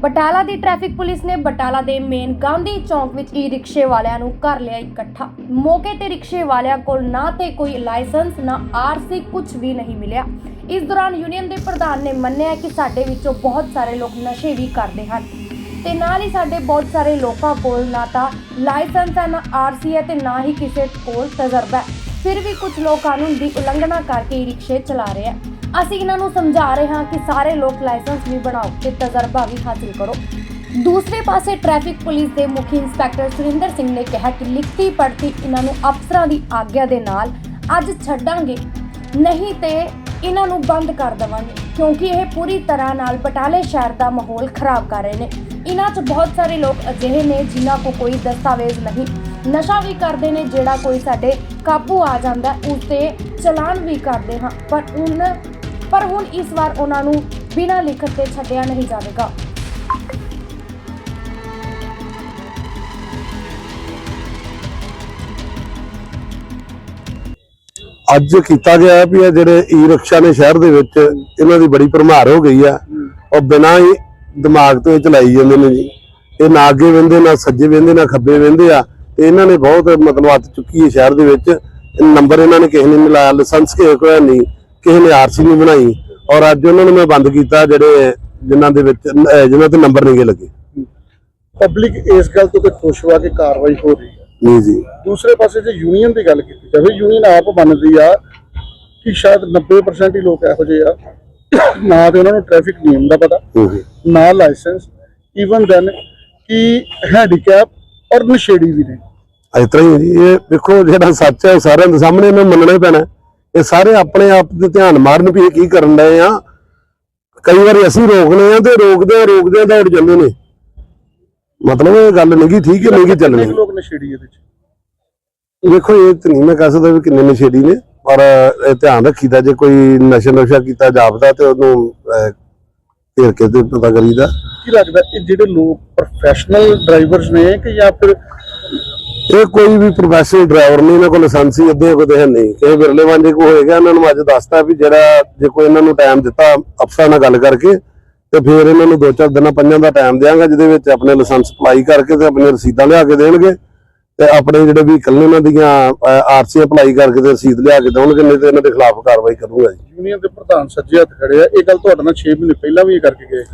ਬਟਾਲਾ ਦੀ traffic police ਨੇ ਬਟਾਲਾ ਦੇ main Gandhi ਚੌਂਕ ਵਿੱਚ ਈ ਰਿਕਸ਼ੇ ਵਾਲਿਆਂ ਨੂੰ ਕਰ ਲਿਆ ਇਕੱਠਾ। ਮੌਕੇ ਤੇ ਰਿਕਸ਼ੇ ਵਾਲਿਆਂ ਕੋਲ ਨਾ ਤੇ ਕੋਈ ਲਾਇਸੈਂਸ, ਨਾ ਆਰਸੀ ਕੁਝ ਵੀ ਨਹੀਂ ਮਿਲਿਆ। ਇਸ ਦੌਰਾਨ ਯੂਨੀਅਨ ਦੇ ਪ੍ਰਧਾਨ ਨੇ ਮੰਨਿਆ ਕਿ ਸਾਡੇ ਵਿੱਚੋਂ ਬਹੁਤ ਸਾਰੇ ਲੋਕ ਨਸ਼ੇ ਵੀ ਕਰਦੇ ਹਨ। ਤੇ ਨਾਲ ਹੀ ਸਾਡੇ ਬਹੁਤ ਸਾਰੇ ਲੋਕਾਂ ਕੋਲ ਨਾ ਤਾਂ ਲਾਇਸੈਂਸ ਹੈ, ਨਾ ਆਰਸੀ ਹੈ ਤੇ ਨਾ ਹੀ ਕਿਸੇ ਕੋਲ ਤਜਰਬਾ ਹੈ। ਫਿਰ ਵੀ ਕੁਝ ਲੋਕ ਕਾਨੂੰਨ ਦੀ ਉਲੰਘਣਾ ਕਰਕੇ ਈ ਰਿਕਸ਼ੇ ਚਲਾ ਰਹੇ ਹੈ। ਅਸੀਂ ਇਹਨਾਂ ਨੂੰ ਸਮਝਾ ਰਹੇ ਹਾਂ ਕਿ ਸਾਰੇ ਲੋਕ ਲਾਇਸੈਂਸ ਵੀ ਬਣਾਓ ਤੇ ਤਜਰਬਾ ਵੀ ਹਾਸਿਲ ਕਰੋ। ਦੂਸਰੇ ਪਾਸੇ ਟ੍ਰੈਫਿਕ ਪੁਲਿਸ ਦੇ ਮੁਖੀ ਇੰਸਪੈਕਟਰ ਸੁਰਿੰਦਰ ਸਿੰਘ ਨੇ ਕਿਹਾ ਕਿ ਲਿਖਤੀ ਪੜਤੀ ਇਹਨਾਂ ਨੂੰ ਅਫਸਰਾਂ ਦੀ ਆਗਿਆ ਦੇ ਨਾਲ ਅੱਜ ਛੱਡਾਂਗੇ। ਨਹੀਂ ਤੇ ਇਹਨਾਂ ਨੂੰ ਬੰਦ ਕਰ ਦੇਵਾਂਗੇ, ਕਿਉਂਕਿ ਇਹ ਪੂਰੀ ਤਰ੍ਹਾਂ ਨਾਲ ਬਟਾਲੇ ਸ਼ਹਿਰ ਦਾ ਮਾਹੌਲ ਖਰਾਬ ਕਰ ਰਹੇ ਨੇ। ਇਹਨਾਂ 'ਚ ਬਹੁਤ ਸਾਰੇ ਲੋਕ ਅਜਿਹੇ ਨੇ ਜਿਨ੍ਹਾਂ ਕੋ ਕੋਈ ਦਸਤਾਵੇਜ਼ ਨਹੀਂ। ਨਸ਼ਾ ਵੀ ਕਰਦੇ ਨੇ, ਜਿਹੜਾ ਕੋਈ ਸਾਡੇ ਕਾਬੂ ਆ ਜਾਂਦਾ ਉਸ ਤੇ ਚਲਾਨ ਵੀ ਕਰਦੇ ਹਾਂ, ਪਰ ਉਹਨਾਂ ਪਰ ਹੁਣ ਇਸ ਵਾਰ ਉਹਨਾਂ ਨੂੰ ਬਿਨਾਂ ਲਿਖਤ ਤੇ ਛੱਡਿਆ ਨਹੀਂ ਜਾਵੇਗਾ। ਅੱਜ ਕੀਤਾ ਗਿਆ ਵੀ ਇਹ ਜਿਹੜੇ ਈ ਰਿਕਸ਼ਾ ਨੇ ਸ਼ਹਿਰ ਦੇ ਵਿੱਚ, ਇਹਨਾਂ ਦੀ ਬੜੀ ਭਰਮਾਰ ਹੋ ਗਈ ਆ। ਉਹ ਬਿਨਾਂ ਹੀ ਦਿਮਾਗ ਤੋਂ ਇਹ ਚਲਾਈ ਜਾਂਦੇ ਨੇ ਜੀ। ਇਹ ਨਾ ਅੱਗੇ ਵਹਿੰਦੇ, ਨਾ ਸੱਜੇ ਵਹਿੰਦੇ, ਨਾ ਖੱਬੇ ਵਹਿੰਦੇ ਆ। ਤੇ ਇਹਨਾਂ ਨੇ ਬਹੁਤ ਮਤਲਬ ਹੱਥ ਚੁੱਕੀ ਹੈ ਸ਼ਹਿਰ ਦੇ ਵਿੱਚ। ਨੰਬਰ ਇਹਨਾਂ ਨੇ ਕਿਸੇ ਨੇ ਮਿਲਾਇਆ, ਲਾਇਸੈਂਸ ਕਿਸੇ ਕੋਲ ਨਹੀਂ। ਕਿਸੇ ਨੇ ਆਰਸੀ ਨਹੀਂ ਬਣਾਈ ਔਰ ਅੱਜ ਉਹਨਾਂ ਨੂੰ ਮੈਂ ਬੰਦ ਕੀਤਾ ਜਿਹੜੇ ਜਿਨ੍ਹਾਂ ਦੇ ਵਿੱਚ ਜਿਨ੍ਹਾਂ ਤੇ ਨੰਬਰ ਨਹੀਂ ਗੇ ਲੱਗੇ। ਪਬਲਿਕ ਇਸ ਗੱਲ ਤੋਂ ਤੇ ਖੁਸ਼ ਹੋਆ ਕਿ ਕਾਰਵਾਈ ਹੋ ਰਹੀ ਹੈ। ਨਹੀਂ ਜੀ। ਦੂਸਰੇ ਪਾਸੇ ਜੇ ਯੂਨੀਅਨ ਦੀ ਗੱਲ ਕੀਤੀ ਜਾਵੇ ਯੂਨੀਅਨ ਆਪ ਮੰਨਦੀ ਆ ਕਿ ਸ਼ਾਇਦ 90% ਹੀ ਲੋਕ ਇਹੋ ਜਿਹੇ ਆ। ਨਾ ਤੇ ਉਹਨਾਂ ਨੂੰ ਟ੍ਰੈਫਿਕ ਨਿਯਮ ਦਾ ਪਤਾ। ਨਾ ਲਾਇਸੈਂਸ ਈਵਨ ਦੈਨ ਕਿ ਹੈਂਡੀਕੈਪ ਔਰ ਨਸ਼ੇੜੀ ਵੀ ਨੇ। ਇਸ ਤਰ੍ਹਾਂ ਹੀ ਜੀ। ਇਹ ਦੇਖੋ ਜਿਹੜਾ ਸੱਚ ਹੈ ਸਾਰਿਆਂ ਦੇ ਸਾਹਮਣੇ ਇਹਨੂੰ ਮੰਨਣਾ ਹੀ ਪੈਣਾ। ਇਹ ਸਾਰੇ ਆਪਣੇ ਆਪ ਤੇ ਧਿਆਨ ਮਾਰਨ ਵੀ ਕੀ ਕਰਨ ਡਏ ਆ। ਕਈ ਵਾਰੀ ਅਸੀਂ ਰੋਕਨੇ ਆ ਤੇ ਰੋਕਦੇ ਰੋਕਦੇ ਦੌੜ ਜਾਂਦੇ ਨੇ। ਮਤਲਬ ਇਹ ਗੱਲ ਨਹੀਂ ਠੀਕ ਹੈ ਨਹੀਂ ਚੱਲਣੀ। ਲੋਕ ਨਸ਼ੇੜੀ ਇਹਦੇ ਚ? ਦੇਖੋ ਇਹ ਤਾਂ ਨਹੀਂ ਮੈਂ ਕਹਿ ਸਕਦਾ ਵੀ ਕਿੰਨੇ ਨਸ਼ੇੜੀ ਨੇ ਪਰ ਇਹ ਧਿਆਨ ਰੱਖੀਦਾ ਜੇ ਕੋਈ ਨਸ਼ਾ ਨੁਸ਼ਾ ਕੀਤਾ ਜਾਪਦਾ ਤੇ ਉਹਨੂੰ ਘੇਰ ਕੇ ਤੇ ਪਤਾ ਕਰੀਦਾ। ਕੀ ਲੱਗਦਾ ਇਹ ਜਿਹੜੇ ਲੋਕ ਪ੍ਰੋਫੈਸ਼ਨਲ ਡਰਾਈਵਰਸ ਨੇ ਕਿ ਜਾਂ ਫਿਰ ਇਹ ਕੋਈ ਵੀ ਪ੍ਰੋਫੈਸ਼ਨਲ ਡਰਾਈਵਰ ਨਹੀਂ, ਇਹਨਾਂ ਕੋਲ ਲਾਇਸੈਂਸ ਹੀ ਅੱਧੇ ਕੋਲ ਹੈ ਨਹੀਂ। ਕਿਸੇ ਵਿਰਲੇ ਵਾਂਝੇ ਕੋ ਹੋਏਗਾ ਇਹਨਾਂ ਨੂੰ ਅੱਜ ਦੱਸਤਾ ਵੀ ਜਿਹੜਾ ਜੇ ਕੋਈ ਇਹਨਾਂ ਨੂੰ ਟਾਈਮ ਦਿੱਤਾ ਅਫਸਰਾਂ ਨਾਲ ਗੱਲ ਕਰਕੇ ਤੇ ਫਿਰ ਇਹਨਾਂ ਨੂੰ ਦੋ ਚਾਰ ਦਿਨਾਂ ਪੰਜਾਂ ਦਾ ਟਾਈਮ ਦਿਆਂਗਾ, ਜਿਹਦੇ ਵਿੱਚ ਆਪਣੇ ਲਾਇਸੈਂਸ ਅਪਲਾਈ ਕਰਕੇ ਤੇ ਆਪਣੇ ਰਸੀਦਾਂ ਲਿਆ ਕੇ ਦੇਣਗੇ ਤੇ ਆਪਣੇ ਜਿਹੜੇ ਵਹੀਕਲ ਨੇ ਉਹਨਾਂ ਦੀਆਂ ਆਰਸੀ ਅਪਲਾਈ ਕਰਕੇ ਤੇ ਰਸੀਦ ਲਿਆ ਕੇ ਦੇਣਗੇ, ਨਹੀਂ ਤੇ ਇਹਨਾਂ ਦੇ ਖਿਲਾਫ ਕਾਰਵਾਈ ਕਰੂੰਗਾ ਜੀ। ਯੂਨੀਅਨ ਦੇ ਪ੍ਰਧਾਨ ਸੱਜੇ ਹੱਥ ਖੜੇ ਆ। ਇਹ ਗੱਲ ਤੁਹਾਡੇ ਨਾਲ 6 ਮਹੀਨੇ ਪਹਿਲਾਂ ਵੀ ਇਹ ਕਰਕੇ ਗਏ।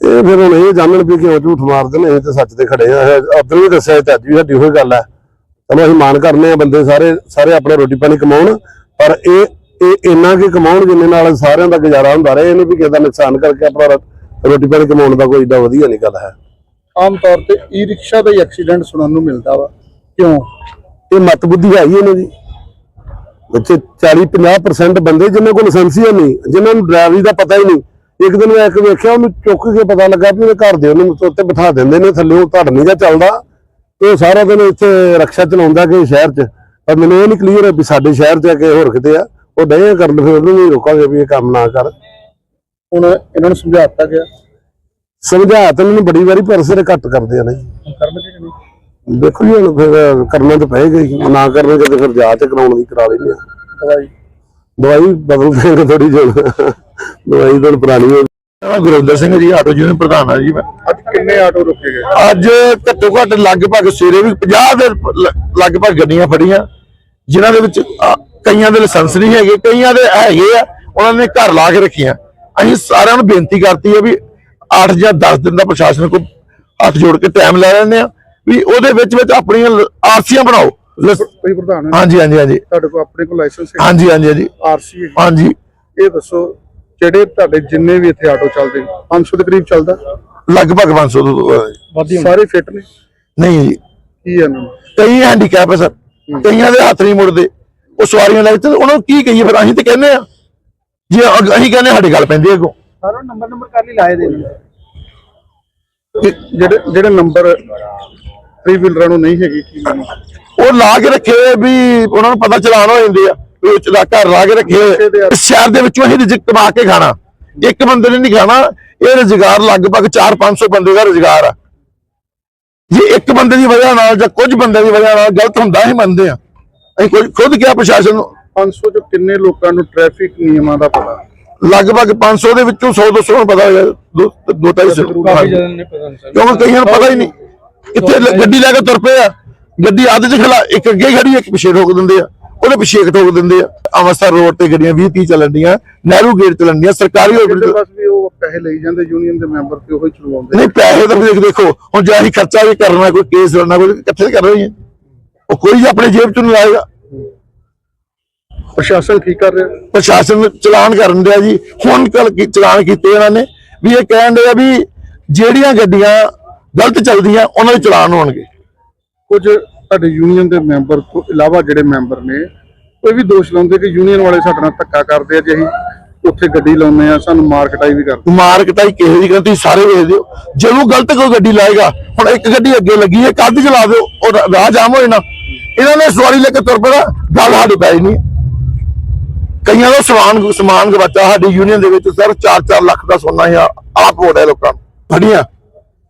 ਇਹ ਫਿਰ ਹੁਣ ਇਹ ਜਾਣਨ ਵੀ ਕਿਉਂ ਝੂਠ ਮਾਰਦੇ ਨੇ ਅਸੀਂ ਤੇ ਸੱਚ ਤੇ ਖੜੇ ਆ। ਉਧਰ ਵੀ ਦੱਸਿਆ ਤੇ ਅੱਜ ਵੀ ਸਾਡੀ ਉਹੀ ਗੱਲ ਹੈ। ਚਲੋ ਅਸੀਂ ਮਾਨ ਕਰਨੇ ਆ ਬੰਦੇ ਸਾਰੇ ਸਾਰੇ ਆਪਣੇ ਰੋਟੀ ਪਾਣੀ ਕਮਾਉਣ ਪਰ ਇਹ ਇਹ ਇੰਨਾ ਕਿ ਕਮਾਉਣ ਜਿੰਨੇ ਨਾਲ ਸਾਰਿਆਂ ਦਾ ਗੁਜ਼ਾਰਾ ਹੁੰਦਾ ਰਹੇ ਇਹਨੇ ਵੀ ਕਿਸੇ ਦਾ ਨੁਕਸਾਨ ਕਰਕੇ ਆਪਣਾ ਰੋਟੀ ਪਾਣੀ ਕਮਾਉਣ ਦਾ ਕੋਈ ਏਡਾ ਵਧੀਆ ਨਹੀਂ ਗੱਲ ਹੈ। ਆਮ ਤੌਰ ਤੇ ਈ ਰਿਕਸ਼ਾ ਦਾ ਹੀ ਐਕਸੀਡੈਂਟ ਸੁਣਨ ਨੂੰ ਮਿਲਦਾ ਵਾ। ਕਿਉਂ? ਇਹ ਮਤ ਬੁੱਧੀ ਹੈ ਹੀ ਇਹਨਾਂ ਦੀ ਬੱਚੇ 40 50% ਬੰਦੇ ਜਿਨ੍ਹਾਂ ਕੋਲ ਲਾਇਸੈਂਸ ਹੀ ਨਹੀਂ ਜਿਨ੍ਹਾਂ ਨੂੰ ਡਰਾਈਵਰੀ ਦਾ ਪਤਾ ਹੀ ਨਹੀਂ ਇੱਕ ਦਿਨ ਮੈਂ ਇੱਕ ਵੇਖਿਆ ਉਹਨੂੰ ਚੁੱਕ ਕੇ ਪਤਾ ਲੱਗਾ ਵੀ ਉਹਦੇ ਘਰ ਦੇ ਉਹਨੂੰ ਉੱਤੇ ਬਿਠਾ ਦਿੰਦੇ ਨੇ ਥੱਲੇ ਉਹ ਧੜ ਨਹੀਂ ਜਾਂ ਚੱਲਦਾ। ਤੇ ਉਹ ਸਾਰਾ ਦਿਨ ਇੱਥੇ ਰਕਸ਼ਾ ਚਲਾਉਂਦਾ ਕਿ ਸ਼ਹਿਰ 'ਚ। ਪਰ ਮੈਨੂੰ ਇਹ ਨਹੀਂ ਕਲੀਅਰ ਹੈ ਵੀ ਸਾਡੇ ਸ਼ਹਿਰ 'ਚ ਆ ਕਿ ਹੋਰ ਕਿਤੇ ਆ। ਉਹ ਡਏ ਕਰਨ ਫਿਰ ਉਹਨੂੰ ਵੀ ਰੋਕਾਂਗੇ ਵੀ ਇਹ ਕੰਮ ਨਾ ਕਰ। ਹੁਣ ਇਹਨਾਂ ਨੂੰ ਸਮਝਾਤਾ ਗਿਆ? ਸਮਝਾ ਤਾਂ ਮੈਨੂੰ ਬੜੀ ਵਾਰੀ ਪਰ ਸਿਰ ਘੱਟ ਕਰਦੇ ਆ ਨਾ ਜੀ। ਕਰਨਗੇ ਕਿ ਨਹੀਂ? ਦੇਖੋ ਜੀ ਹੁਣ ਫਿਰ ਕਰਨਾ ਤਾਂ ਪਏਗਾ ਹੀ। ਨਾ ਕਰਨਗੇ ਤੇ ਫਿਰ ਜਾਂਚ ਕਰਾਉਣ ਦੀ ਕਰਾ ਲੈਂਦੇ ਆ। ਦਵਾਈ ਦਵਾਈ ਬਦਲ ਦੇਣਗੇ ਥੋੜੀ ਜਿਹੀ ਦਵਾਈ ਤਾਂ ਪੁਰਾਣੀ ਹੋ ਮੈਂ ਗੁਰਵਿੰਦਰ ਸਿੰਘ ਜੀ ਆਟੋ ਯੂਨੀਅਨ ਪ੍ਰਧਾਨ ਆ ਜੀ ਮੈਂ। ਅੱਜ ਕਿੰਨੇ ਆਟੋ ਰੁਕੇ ਗਏ? ਅੱਜ ਘੱਟੋ ਘੱਟ ਲਗਭਗ ਸਵੇਰੇ ਵੀ 50 ਦੇ ਲਗਭਗ ਗੱਡੀਆਂ ਫੜੀਆਂ ਜਿਨ੍ਹਾਂ ਦੇ ਵਿੱਚ ਕਈਆਂ ਦੇ ਲਾਇਸੈਂਸ ਨਹੀਂ ਹੈਗੇ ਕਈਆਂ ਦੇ ਹੈਗੇ ਆ ਉਹਨਾਂ ਨੇ ਘਰ ਲਾ ਕੇ ਰੱਖੀਆਂ। ਅਸੀਂ ਸਾਰਿਆਂ ਨੂੰ ਬੇਨਤੀ ਕਰਤੀ ਹੈ ਵੀ 8 ਜਾਂ 10 ਦਿਨ ਦਾ ਪ੍ਰਸ਼ਾਸਨ ਕੋਲ ਹੱਥ ਜੋੜ ਕੇ ਟਾਈਮ ਲੈ ਲੈਂਦੇ ਆ ਵੀ ਉਹਦੇ ਵਿੱਚ ਵਿੱਚ ਆਪਣੀਆਂ ਆਰਸੀਆਂ ਬਣਾਓ। ਕੋਈ ਪ੍ਰਧਾਨ ਹੈ? ਹਾਂਜੀ ਹਾਂਜੀ ਹਾਂਜੀ। ਤੁਹਾਡੇ ਕੋਲ ਆਪਣੇ ਕੋਲ ਲਾਇਸੈਂਸ ਹੈ? ਹਾਂਜੀ ਹਾਂਜੀ ਹਾਂਜੀ। ਆਰਸੀ ਹੈ ਹਾਂਜੀ। ਇਹ ਦੱਸੋ ਜਿਹੜੇ ਤੁਹਾਡੇ ਜਿੰਨੇ ਵੀ ਇੱਥੇ ਆਟੋ ਚੱਲਦੇ ਨੇ 500 ਦੇ ਕਰੀਬ ਚੱਲਦਾ? ਲਗਭਗ 500 ਤੋਂ ਸਾਰੇ ਫਿੱਟ ਨੇ? ਨਹੀਂ ਜੀ। ਕੀ ਹੈ ਨੂੰ? ਕਈ ਹੈਂਡੀਕੈਪ ਹੈ ਸਰ। ਕਈਆਂ ਦੇ ਹੱਥ ਨਹੀਂ ਮੁੜਦੇ। ਉਹ ਸਵਾਰੀਆਂ ਲੈ ਤੇ ਉਹਨਾਂ ਨੂੰ ਕੀ ਕਹੀਏ ਫਿਰ? ਅਸੀਂ ਤੇ ਕਹਿੰਦੇ ਆ ਜੇ ਅਸੀਂ ਕਹਿੰਦੇ ਸਾਡੀ ਗੱਲ ਪੈਂਦੀ ਹੈ ਅੱਗੋਂ। ਸਾਰਾ ਨੰਬਰ ਨੰਬਰ ਕਰ ਲਈ ਲਾਏ ਦੇ ਜਿਹੜੇ ਜਿਹੜੇ ਨੰਬਰ 3 ਵੀਲਰਾਂ ਨੂੰ ਨਹੀਂ ਹੈਗੀ ਕੀ ਉਹ ਲਾ ਕੇ ਰੱਖੇ ਵੀ ਉਹਨਾਂ ਨੂੰ ਪਤਾ ਚਲਾਨ ਹੋ ਜਾਂਦੇ ਆ ਵੀ ਉਹ ਚਲਾ ਘਰ ਲਾ ਕੇ ਰੱਖੇ ਸ਼ਹਿਰ ਦੇ ਵਿੱਚੋਂ ਅਸੀਂ ਰਿਜ਼ਕ ਕਮਾ ਕੇ ਖਾਣਾ। ਇੱਕ ਬੰਦੇ ਨੇ ਨਹੀਂ ਖਾਣਾ ਇਹ ਰੁਜ਼ਗਾਰ ਲਗਭਗ 4-500 ਬੰਦੇ ਦਾ ਰੁਜ਼ਗਾਰ ਆ। ਜੇ ਇੱਕ ਬੰਦੇ ਦੀ ਵਜ੍ਹਾ ਨਾਲ ਜਾਂ ਕੁਝ ਬੰਦੇ ਦੀ ਵਜ੍ਹਾ ਨਾਲ ਗਲਤ ਹੁੰਦਾ ਅਸੀਂ ਮੰਨਦੇ ਆ। ਅਸੀਂ ਖੁਦ ਕਿਹਾ ਪ੍ਰਸ਼ਾਸਨ ਨੂੰ। 500 ਚੋਂ ਕਿੰਨੇ ਲੋਕਾਂ ਨੂੰ ਟ੍ਰੈਫਿਕ ਨਿਯਮਾਂ ਦਾ ਪਤਾ? ਲਗਭਗ 500 ਦੇ ਵਿੱਚੋਂ 100 200 ਨੂੰ ਪਤਾ ਹੋਇਆ ਦੋ ਦੋ ਢਾਈ ਸੌ। ਕਾਫੀ ਜ਼ਿਆਦਾ ਨੇ ਪਤਾ ਨਹੀਂ ਕਿਉਂਕਿ ਕਈਆਂ ਨੂੰ ਪਤਾ ਹੀ ਨਹੀਂ। ਕਿੱਥੇ ਗੱਡੀ ਲੈ ਕੇ ਤੁਰ ਪਏ ਆ। ਗੱਡੀ ਅੱਧ ਚ ਖਲਾ ਇੱਕ ਅੱਗੇ ਖੜੀ ਇੱਕ ਪਿੱਛੇ ਰੋਕ ਦਿੰਦੇ ਆ। ਉਹਦੇ ਪਿੱਛੇ ਇੱਕ ਠੋਕ ਦਿੰਦੇ ਆ। ਅੰਮ੍ਰਿਤਸਰ ਰੋਡ ਤੇ ਗੱਡੀਆਂ 20 30 ਚੱਲਣ ਦੀਆਂ ਨਹਿਰੂ ਗੇਟ ਚੱਲਣ ਦੀਆਂ ਸਰਕਾਰੀ hospital ਬਸ ਵੀ ਉਹ ਪੈਸੇ ਲਈ ਜਾਂਦੇ ਯੂਨੀਅਨ ਦੇ ਮੈਂਬਰ ਤੇ ਉਹੀ ਚਲਵਾਉਂਦੇ ਨਹੀਂ ਪੈਸੇ ਤਾਂ ਦੇਖ ਦੇਖੋ ਹੁਣ ਜੇ ਅਸੀਂ ਖਰਚਾ ਵੀ ਕਰਨਾ ਕੋਈ ਕੇਸ ਲੜਨਾ ਕੋਈ ਕਿੱਥੇ ਕਰ ਰਹੇ ਹਾਂ। ਉਹ ਕੋਈ ਆਪਣੇ ਜੇਬ ਚੋਂ ਨਹੀਂ ਲਾਏਗਾ ਪ੍ਰਸ਼ਾਸਨ ਠੀਕ ਕਰ ਰਿਹਾ? ਪ੍ਰਸ਼ਾਸਨ ਚਲਾਨ ਕਰਨ ਦਿਆ ਜੀ। ਹੁਣ ਕੱਲ ਕੀ ਚਲਾਨ ਕੀਤੇ ਇਹਨਾਂ ਨੇ ਵੀ ਇਹ ਕਹਿਣ ਦੇ ਆ ਵੀ ਜਿਹੜੀਆਂ ਗੱਡੀਆਂ ਗਲਤ ਚੱਲਦੀਆਂ ਉਹਨਾਂ ਦੇ ਚਲਾਨ ਹੋਣਗੇ। ਕੁਝ ਤੁਹਾਡੇ ਯੂਨੀਅਨ ਦੇ ਮੈਂਬਰ ਤੋਂ ਇਲਾਵਾ ਜਿਹੜੇ ਮੈਂਬਰ ਨੇ ਕੋਈ ਵੀ ਦੋਸ਼ ਲਾਉਂਦੇ ਕਿ ਯੂਨੀਅਨ ਵਾਲੇ ਸਾਡੇ ਨਾਲ ਧੱਕਾ ਕਰਦੇ ਆ ਜੇ ਅਸੀਂ ਉੱਥੇ ਗੱਡੀ ਲਾਉਂਦੇ ਆ ਸਾਨੂੰ ਮਾਰਕਟਾਈ ਵੀ ਕਰਦੇ ਮਾਰਕਟਾਈ ਕਿਸੇ ਦੀ ਗਲਤੀ ਸਾਰੇ ਵੇਖਦੇ ਹੋ। ਜਦੋਂ ਗਲਤ ਕੋਈ ਗੱਡੀ ਲਾਏਗਾ ਹੁਣ ਇੱਕ ਗੱਡੀ ਅੱਗੇ ਲੱਗੀ ਹੈ ਕੱਦ ਚਲਾ ਦਿਓ ਉਹ ਰਾਹ ਜਾਮ ਹੋ ਜਾਣਾ। ਇਹਨਾਂ ਨੇ ਸਵਾਰੀ ਲੈ ਕੇ ਤੁਰ ਪੈਣਾ ਗੱਲ ਸਾਡੀ ਪੈ ਨਹੀਂ ਕਈਆਂ ਦਾ ਸਮਾਨ ਸਮਾਨ ਗਵਾਚਾ ਸਾਡੀ ਯੂਨੀਅਨ ਦੇ ਵਿੱਚ ਸਰ 4-4 ਲੱਖ ਦਾ ਸੋਨਾ ਹੀ ਆ- ਆਪ ਹੋ ਰਿਹਾ ਲੋਕਾਂ ਨੂੰ। ਫੜੀਆਂ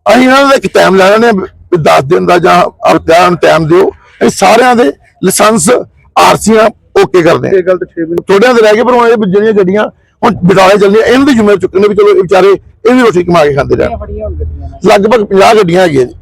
ਅਸੀਂ ਇਹਨਾਂ ਦਾ ਇੱਕ ਟਾਈਮ ਲੈਣਾ ਨੇ 10 ਦਿਨ ਦਾ ਜਾਂ ਅਰਧਾਨ ਟਾਈਮ ਦਿਓ। ਇਹ ਸਾਰਿਆਂ ਦੇ ਲਾਇਸੈਂਸ ਆਰਸੀਆਂ ਓਕੇ ਕਰਦੇ ਆ ਇਹ ਗੱਲ ਤਾਂ 6 ਮਹੀਨੇ ਥੋੜਿਆਂ ਦੇ ਰਹਿ ਗਏ ਪਰ ਹੁਣ ਇਹ ਜਿਹੜੀਆਂ ਗੱਡੀਆਂ ਹੁਣ ਬਿਟਾਲੇ ਚੱਲਦੀਆਂ ਇਹਨਾਂ ਦੀ ਜ਼ਿੰਮੇਵਾਰੀ ਚੁੱਕਣੇ ਵੀ ਚਲੋ ਇਹ ਵਿਚਾਰੇ ਇਹ ਵੀ ਰੋਟੀ ਕਮਾ ਕੇ ਖਾਂਦੇ ਰਹਿਣ। ਲਗਭਗ 50 ਗੱਡੀਆਂ ਹੈਗੀਆਂ ਜੀ।